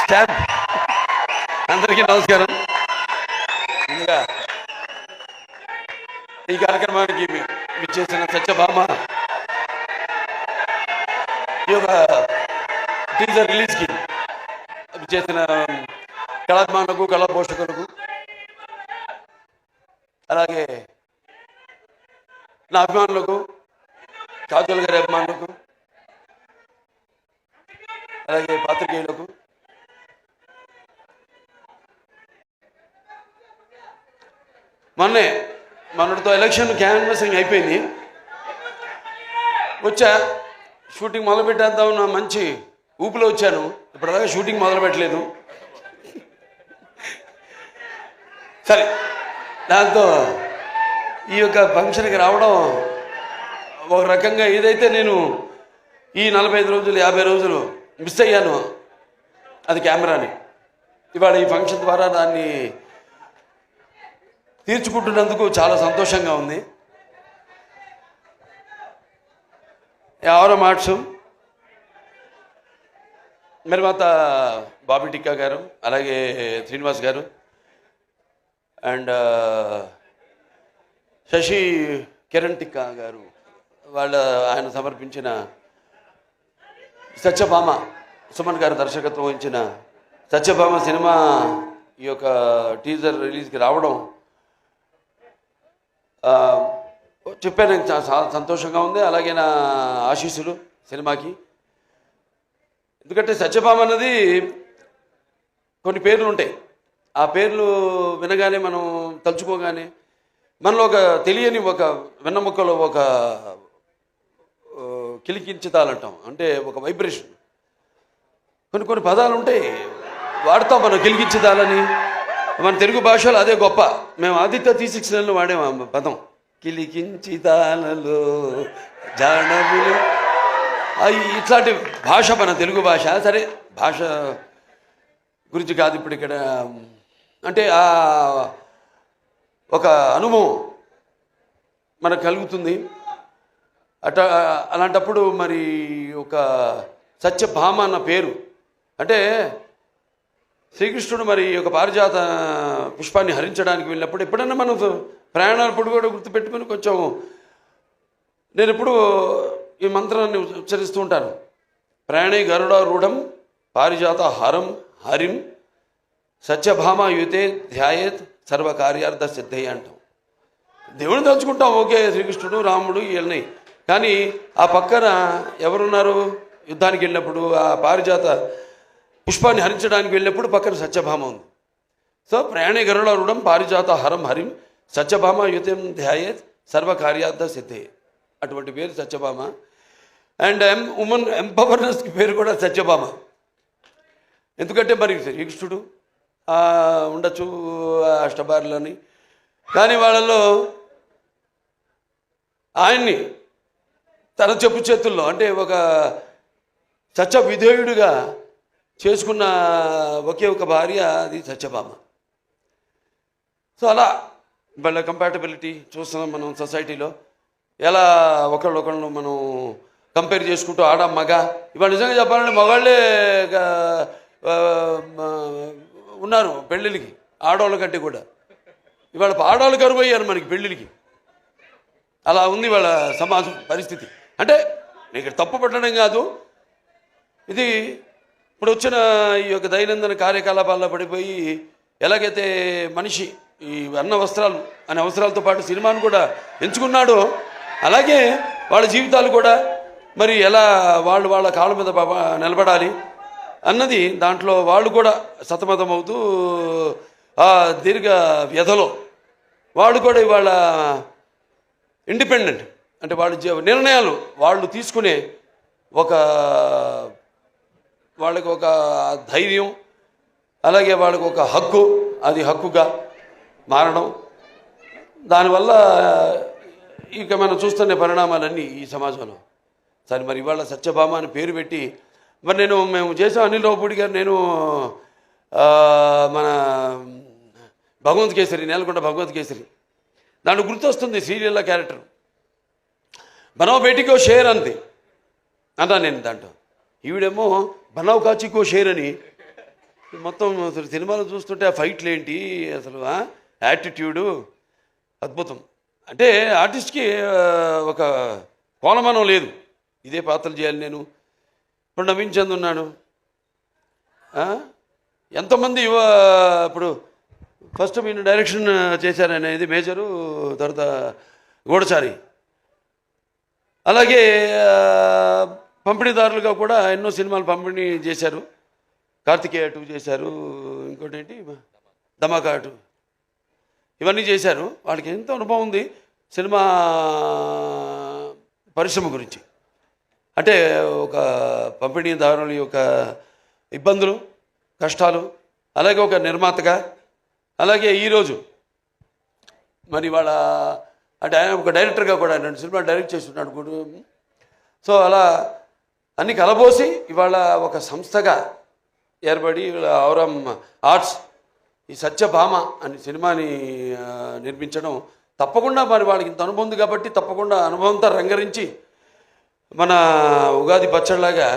Stamp అందరికీ నమస్కారం. ముందుగా ఈ కార్యక్రమానికి విచ్చేసిన సత్యభామ ఈ యొక్క టీజర్ రిలీజ్కి చేసిన కళాభిమానులకు కళా పోషకులకు అలాగే నా అభిమానులకు కాజల్ గారి అభిమానులకు అలాగే పాత్రికేయులకు. మొన్నే మొన్నటితో ఎలక్షన్ క్యాన్వసింగ్ అయిపోయింది. వచ్చా షూటింగ్ మొదలు పెట్టేద్దాం నా మంచి ఊపిలో వచ్చాను. ఇప్పటిదాకా షూటింగ్ మొదలు పెట్టలేదు సరే దాంతో ఈ యొక్క ఫంక్షన్కి రావడం ఒక రకంగా ఏదైతే నేను ఈ నలభై ఐదు రోజులు యాభై రోజులు మిస్ అయ్యాను. అది కెమెరాని. ఇవాళ ఈ ఫంక్షన్ ద్వారా దాన్ని తీర్చుకుంటున్నందుకు చాలా సంతోషంగా ఉంది. ఎవరో మాట్సు నిర్మాత బాబీ టిక్కా గారు అలాగే శ్రీనివాస్ గారు అండ్ శశి కిరణ్ టిక్కా గారు వాళ్ళ ఆయన సమర్పించిన సత్యభామ సుమన్ గారు దర్శకత్వం వహించిన సత్యభామ సినిమా ఈ యొక్క టీజర్ రిలీజ్కి రావడం చెప్పాను చాలా చాలా సంతోషంగా ఉంది. అలాగే నా ఆశీస్సులు సినిమాకి. ఎందుకంటే సత్యభామ అన్నది కొన్ని పేర్లు ఉంటాయి. ఆ పేర్లు వినగానే మనం తలుచుకోగానే మనలో ఒక తెలియని ఒక వెన్నముక్కలో ఒక కిలికించుతాలంటాం అంటే ఒక వైబ్రేషన్. కొన్ని కొన్ని పదాలు ఉంటాయి వాడతాం మనం కిలికించుతాలని మన తెలుగు భాషలో అదే గొప్ప. మేము ఆదిత్య త్రీ సిక్స్ నెలలో వాడేము పదం. కిలికించితాలలో జానములు. అవి ఇట్లాంటి భాష మన తెలుగు భాష. సరే భాష గురించి కాదు ఇప్పుడు ఇక్కడ. అంటే ఆ ఒక అనుభవం మనకు కలుగుతుంది. అట అలాంటప్పుడు మరి ఒక సత్యభామ అన్న పేరు. అంటే శ్రీకృష్ణుడు మరి ఒక పారిజాత పుష్పాన్ని హరించడానికి వెళ్ళినప్పుడు ఎప్పుడైనా మనం ప్రయాణాలప్పుడు కూడా గుర్తుపెట్టుకుని కొంచెం నేను ఎప్పుడు ఈ మంత్రాన్ని ఉచ్చరిస్తూ ఉంటాను. ప్రయాణే గరుడారూఢం పారిజాత హరం హరిం సత్యభామ యుతే ధ్యాయేత్ సర్వకార్యార్థ సిద్ధయ్య అంటాం. దేవుని తలుచుకుంటాం ఓకే శ్రీకృష్ణుడు రాముడు వీళ్ళని కానీ ఆ పక్కన ఎవరున్నారు? యుద్ధానికి వెళ్ళినప్పుడు ఆ పారిజాత పుష్పాన్ని హరించడానికి వెళ్ళినప్పుడు పక్కన సత్యభామ ఉంది. సో ప్రయాణిగరుల గరుడారుడం పారిజాత హరం హరిం సత్యభామ యుతం ధ్యాయేత్ సర్వకార్యార్థ సిద్ధే. అటువంటి పేరు సత్యభామ. అండ్ ఎం ఉమెన్ ఎంపవర్నెస్కి పేరు కూడా సత్యభామ. ఎందుకంటే మరి శ్రీకృష్ణుడు ఆ, ఉండొచ్చు ఆ కానీ వాళ్ళలో ఆయన్ని తన చెప్పు చేతుల్లో అంటే ఒక చచ్చ విధేయుడిగా చేసుకున్న ఒకే ఒక భార్య అది సత్యభామ సో అలా వాళ్ళ కంపాటబిలిటీ చూస్తున్నాం మనం సొసైటీలో ఎలా ఒకళ్ళొకళ్ళు మనం కంపేర్ చేసుకుంటూ ఆడ మగ ఇవాళ నిజంగా చెప్పాలంటే మగాళ్ళే ఉన్నారు పెళ్ళిళ్ళకి ఆడవాళ్ళ కంటే కూడా. ఇవాళ ఆడవాళ్ళు కరువు అయ్యారు మనకి పెళ్ళిళ్ళకి. అలా ఉంది వాళ్ళ సమాజం పరిస్థితి. అంటే నేను ఇక్కడ తప్పు పట్టడం కాదు. ఇది ఇప్పుడు వచ్చిన ఈ యొక్క దైనందిన కార్యకలాపాల్లో పడిపోయి ఎలాగైతే మనిషి ఈ అన్న వస్త్రాలు అనే అవసరాలతో పాటు సినిమాను కూడా ఎంచుకున్నాడో అలాగే వాళ్ళ జీవితాలు కూడా మరి ఎలా వాళ్ళు వాళ్ళ కాళ్ళ మీద నిలబడాలి అన్నది దాంట్లో వాళ్ళు కూడా సతమతం అవుతూ ఆ దీర్ఘ వ్యధలో వాళ్ళు కూడా ఇవాళ ఇండిపెండెంట్. అంటే వాళ్ళు నిర్ణయాలు వాళ్ళు తీసుకునే ఒక వాళ్ళకి ఒక ధైర్యం అలాగే వాళ్ళకి ఒక హక్కు అది హక్కుగా మారడం. దానివల్ల ఇక మనం చూస్తున్న పరిణామాలన్నీ ఈ సమాజంలో. సరే మరి ఇవాళ సత్యభామ అని పేరు పెట్టి మరి నేను మేము చేసాం అనిల్ రావుపూడి గారు నేను మన భగవంత్ కేసరి నేలకొండ భగవంత్ కేసరి. దాని గుర్తొస్తుంది సీరియల్లో క్యారెక్టర్. బనవ్ బేటికో షేర్ అంది. అన్నా నేను దాంట్లో. ఈవిడేమో బనావ్ కాచికో షేర్ అని. మొత్తం అసలు సినిమాలో చూస్తుంటే ఆ ఫైట్లు ఏంటి అసలు యాటిట్యూడు అద్భుతం. అంటే ఆర్టిస్ట్కి ఒక కోలమానం లేదు. ఇదే పాత్రలు చేయాలి నేను. ఇప్పుడు నవీన్ చంద్ ఉన్నాడు. ఎంతమంది యువ ఇప్పుడు ఫస్ట్ మీరు డైరెక్షన్ చేశారనేది మేజరు తర్వాత గూడచారి అలాగే పంపిణీదారులుగా కూడా ఎన్నో సినిమాలు పంపిణీ చేశారు. కార్తికేయ టూ చేశారు ఇంకోటి ఏంటి? ధమాకా టూ. ఇవన్నీ చేశారు. వాళ్ళకి ఎంత అనుభవం ఉంది సినిమా పరిశ్రమ గురించి. అంటే ఒక పంపిణీదారుల యొక్క ఇబ్బందులు కష్టాలు అలాగే ఒక నిర్మాతగా అలాగే ఈరోజు మరి వాళ్ళ అంటే ఆయన ఒక డైరెక్టర్గా కూడా రెండు సినిమా డైరెక్ట్ చేస్తున్నాడు కూడా సో అలా అన్ని కలబోసి ఇవాళ ఒక సంస్థగా ఏర్పడి ఔరం ఆర్ట్స్ ఈ సత్యభామ అనే సినిమాని నిర్మించడం తప్పకుండా మరి వాళ్ళకి ఇంత అనుభవం ఉంది కాబట్టి తప్పకుండా అనుభవంతో రంగరించి మన ఉగాది పచ్చడిలాగా